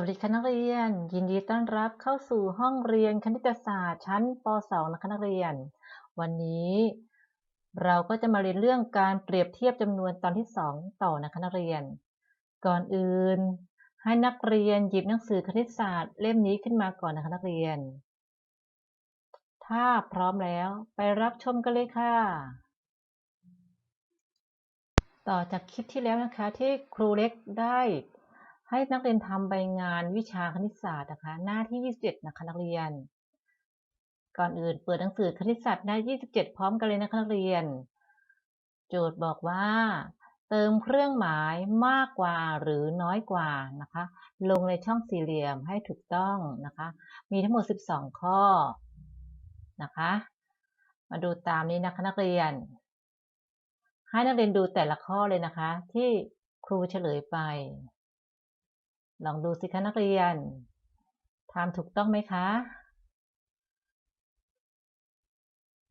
วัสดีค่ะนักเรียน ยินดีต้อนรับเข้าสู่ห้องเรียนคณิตศาสตร์ชั้นป .2 นะคะนักเรียน วันนี้เราก็จะมาเรียนเรื่องการเปรียบเทียบจำนวนตอนที่ 2 ต่อนะคะนักเรียน ก่อนอื่น ให้นักเรียนหยิบหนังสือคณิตศาสตร์เล่มนี้ขึ้นมาก่อนนะคะนักเรียน ถ้าพร้อมแล้วไปรับชมกันเลยค่ะต่อจากคลิปที่แล้วนะคะที่ครูเล็กได้ ให้นักเรียนทำใบงานวิชาคณิตศาสตร์นะคะ หน้าที่ 27 นะคะนักเรียน ก่อนอื่นเปิดหนังสือคณิตศาสตร์หน้า 27 พร้อมกันเลยนะคะนักเรียน โจทย์บอกว่า เติมเครื่องหมายมากกว่าหรือน้อยกว่านะคะ ลงในช่องสี่เหลี่ยมให้ถูกต้องนะคะ มีทั้งหมด 12 ข้อนะคะ มาดูตามนี้นะคะนักเรียน ให้นักเรียนดูแต่ละข้อเลยนะคะ ที่ครูเฉลยไป ลองดูสิคะนักเรียนทำถูกต้องไหมคะ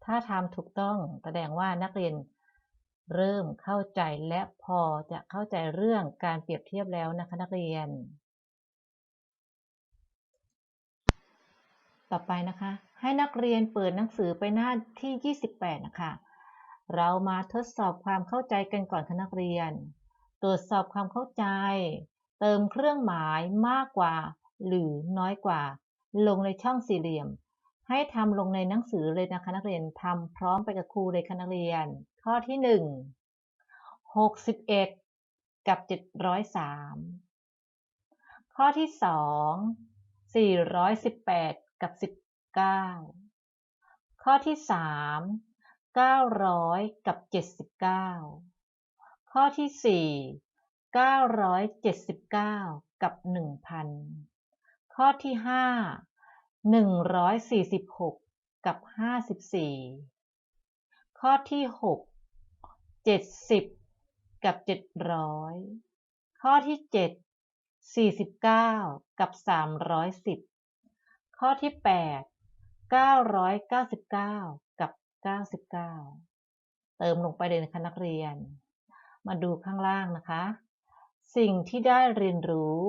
ถ้าทำถูกต้องแสดงว่านักเรียนเริ่มเข้าใจและพอจะเข้าใจเรื่องการเปรียบเทียบแล้วนะคะนักเรียน ต่อไปนะคะ ให้นักเรียนเปิดหนังสือไปหน้าที่ 28 นะคะ เรามาทดสอบความเข้าใจกันก่อนค่ะนักเรียน ตรวจสอบความเข้าใจ เติมเครื่องหมายมากกว่า หรือน้อยกว่า ลงในช่องสี่เหลี่ยม ให้ทำลงในหนังสือเลยนะคะนักเรียนทำพร้อมไปกับครูเลยค่ะนักเรียน ข้อที่หนึ่ง61กับ703ข้อที่สอง418กับ19ข้อที่สาม900กับ79ข้อที่สี่ 979 กับ 1,000 ข้อที่ห้า146 กับ 54 ข้อที่หก70 กับ 700 ข้อที่เจ็ด49 กับ 310 ข้อที่แปด999 กับ 99 เติมลงไปเลยนะคะนักเรียน มาดูข้างล่างนะคะ สิ่งที่ได้เรียนรู้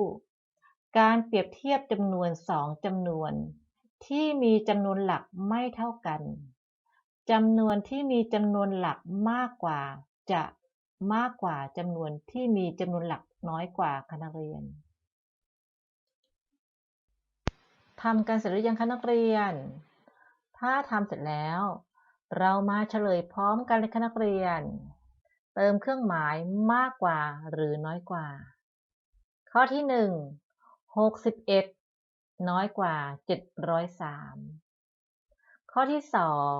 การเปรียบเทียบจำนวนสองจำนวน ที่มีจำนวนหลักไม่เท่ากันจำนวนที่มีจำนวนหลักมากกว่าจะมากกว่าจำนวนที่มีจำนวนหลักน้อยกว่าคะเรียนทำกันเสร็จหรือยังคะนักเรียน ถ้าทำเสร็จแล้ว เรามาเฉลยพร้อมกันเลยคะนักเรียน เติมเครื่องหมายมากกว่าหรือน้อยกว่า ข้อที่หนึ่ง61น้อยกว่า703ข้อที่สอง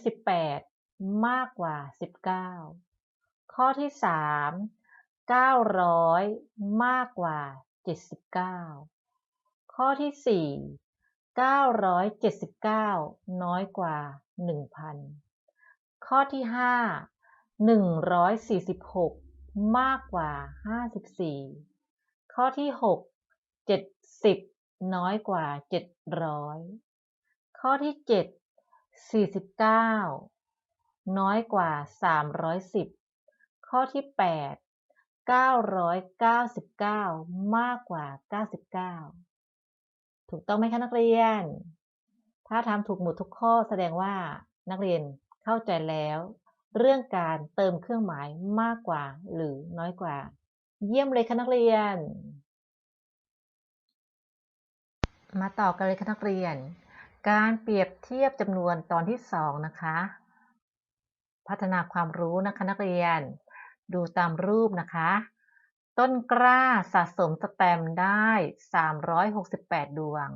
418มากกว่า19ข้อที่สาม900มากกว่า79ข้อที่สี่979น้อยกว่า1,000ข้อที่ห้า 146 มากกว่า 54 ข้อที่หก70 น้อยกว่า 700 ข้อที่เจ็ด49 น้อยกว่า 310 ข้อที่ 8 999 มากกว่า 99 ถูกต้องไหมคะนักเรียน ถ้าทำถูกหมดทุกข้อแสดงว่านักเรียนเข้าใจแล้ว เรื่องการเติมเครื่องหมายมากกว่า หรือน้อยกว่า เยี่ยมเลยค่ะนักเรียน มาต่อกันเลยค่ะนักเรียน การเปรียบเทียบจำนวนตอนที่สองนะคะ พัฒนาความรู้นะคะนักเรียน ดูตามรูปนะคะ ต้นกล้าสะสมสแตมได้ 368 ดวง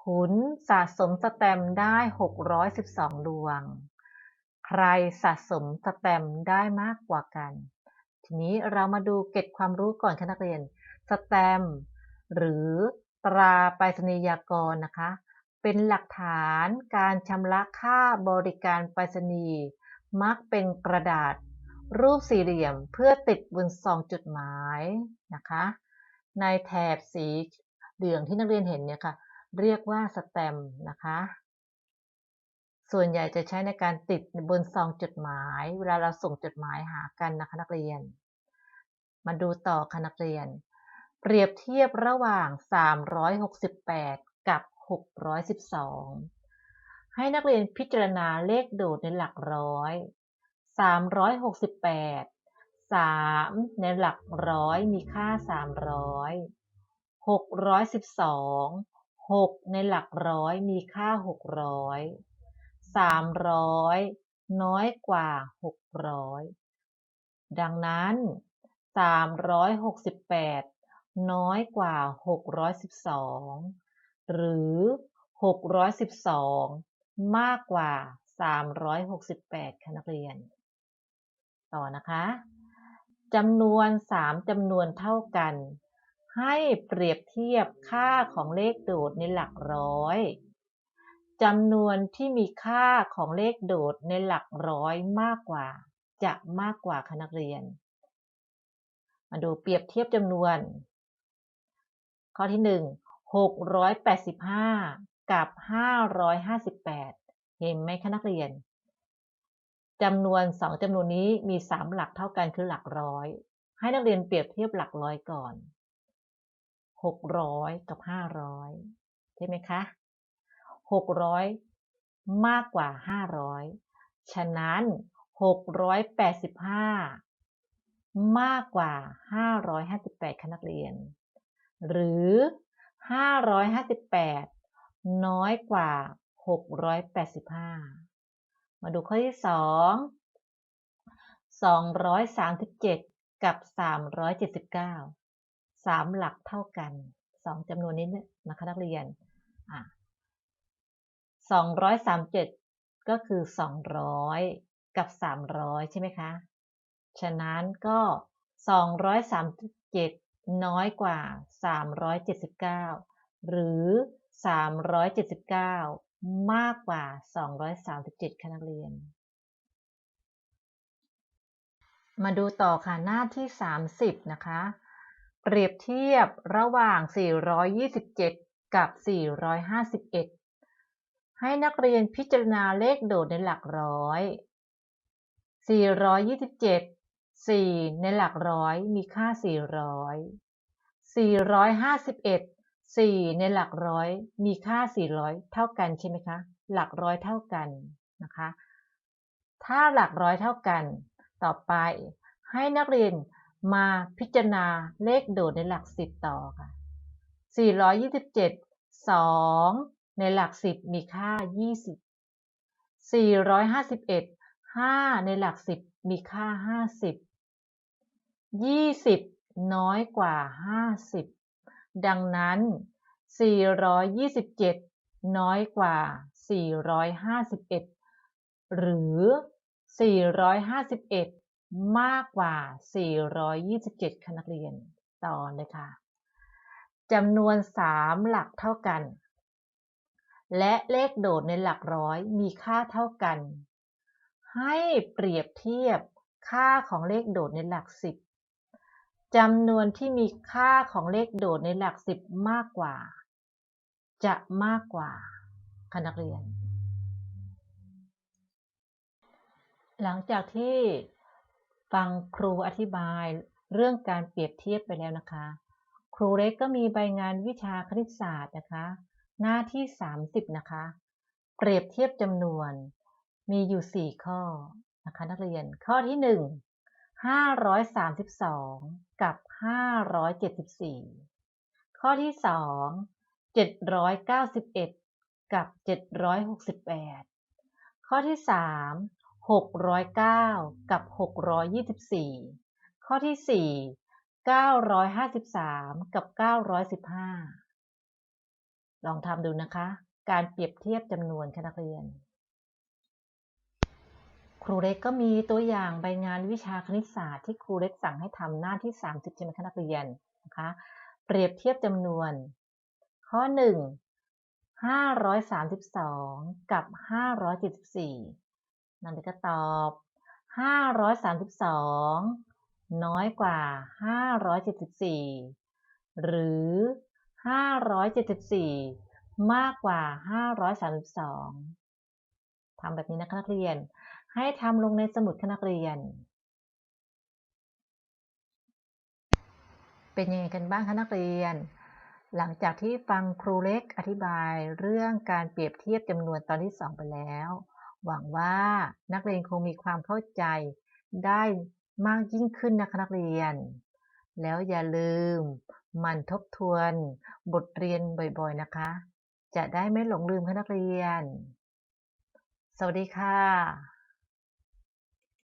ขุนสะสมสแตมได้ 612 ดวง ใครสะสมสแตมได้มากกว่ากัน ทีนี้เรามาดูเก็บความรู้ก่อนค่ะนักเรียน สแตมหรือตราไปรษณียากรนะคะ เป็นหลักฐานการชำระค่าบริการไปรษณีย์มักเป็นกระดาษ รูปสี่เหลี่ยมเพื่อติดบนซองจดหมายนะคะ ในแถบสีเหลืองที่นักเรียนเห็นเนี่ยค่ะ เรียกว่าสแตมนะคะ ส่วนใหญ่จะใช้ในการติดบนซองจดหมาย เวลาเราส่งจดหมายหากันนะคะนักเรียน มาดูต่อค่ะนักเรียน เปรียบเทียบระหว่าง 368 กับ 612 ให้นักเรียนพิจารณาเลขโดดในหลักร้อย 368 3 ในหลักร้อยมีค่า 300 612 6 ในหลักร้อยมีค่า 600 300น้อยกว่า600ดังนั้น368น้อยกว่า612หรือ612มากกว่า368ค่ะนักเรียน ต่อนะคะจำนวน3จำนวนเท่ากัน ให้เปรียบเทียบค่าของเลขโดดในหลักร้อย จำนวนที่มีค่าของเลขโดดในหลักร้อยมากกว่า จะมากกว่าค่ะนักเรียน มาดูเปรียบเทียบจำนวน ข้อที่ 1 685 กับ 558 เห็นไหมคะนักเรียนจำนวน 2จำนวนนี้มี 3 หลักเท่ากันคือหลักร้อย ให้นักเรียนเปรียบเทียบหลักร้อยก่อน 600 กับ 500 ใช่ไหมคะ 600 มากกว่า 500 ฉะนั้น 685 มากกว่า 558คะนักเรียน หรือ 558 น้อยกว่า 685 มาดูข้อที่สองสองร้อยสามสิบเจ็ดกับสามร้อยเจ็ดสิบเก้าสามหลักเท่ากันสองจำนวนนี้นะคะนักเรียน อะสองร้อยสามเจ็ดก็คือสองร้อยกับสามร้อยใช่ไหมคะ ฉะนั้นก็สองร้อยสามเจ็ดน้อยกว่าสามร้อยเจ็ดสิบเก้าหรือสามร้อยเจ็ดสิบเก้ามากกว่า 237คะนักเรียน มาดูต่อค่ะ หน้าที่ 30 นะคะ เปรียบเทียบระหว่าง 427 กับ 451 ให้นักเรียนพิจารณาเลขโดดในหลักร้อย 427 4 ในหลักร้อยมีค่า 400 451 4 ในหลักร้อยมีค่า 400 เท่ากันใช่ไหมคะ หลักร้อยเท่ากันนะคะ ถ้าหลักร้อยเท่ากัน ต่อไปให้นักเรียนมาพิจารณาเลขโดดในหลักสิบต่อค่ะ 427 2 ในหลักสิบมีค่า20 451 5ในหลักสิบมีค่า50 20น้อยกว่า50ดังนั้น427น้อยกว่า451หรือ451มากกว่า 427คะนักเรียน ต่อเลยค่ะ จำนวน 3 หลักเท่ากัน และเลขโดดในหลักร้อยมีค่าเท่ากัน ให้เปรียบเทียบค่าของเลขโดดในหลักสิบจำนวนที่มีค่าของเลขโดดในหลักสิบมากกว่า จะมากกว่าคนักเรียน หลังจากที่ฟังครูอธิบายเรื่องการเปรียบเทียบไปแล้วนะคะ ครูเล็กก็มีใบงานวิชาคณิตศาสตร์นะคะ หน้าที่ 30 นะคะ เปรียบเทียบจำนวนมีอยู่ 4 ข้อนะคะนักเรียน ข้อที่ 1 532 กับ 574 ข้อที่ 2 791 กับ 768 ข้อที่ 3 609 กับ 624 ข้อที่ 4 953 กับ 915 ลองทำดูนะคะ การเปรียบเทียบจำนวนคณะนักเรียน ครูเล็กก็มีตัวอย่างใบงานวิชาคณิตศาสตร์ที่ครูเล็กสั่งให้ทำหน้าที่ 30ใช่ไหมคะนักเรียนนะคะ เปรียบเทียบจำนวน ข้อ 1 532 กับ 574 นั่นก็ตอบ 532 น้อยกว่า 574 หรือ 574 มากกว่า 532ทำแบบนี้นะคะนักเรียน ให้ทำลงในสมุดคณะนักเรียน เป็นยังไงกันบ้างคะนักเรียน หลังจากที่ฟังครูเล็กอธิบายเรื่องการเปรียบเทียบจำนวนตอนที่ 2 ไปแล้ว หวังว่านักเรียนคงมีความเข้าใจได้มากยิ่งขึ้นนะคะนักเรียน แล้วอย่าลืม หมันทบทวนบทเรียนบ่อยๆนะคะ จะได้ไม่หลงลืมค่ะนักเรียน สวัสดีค่ะ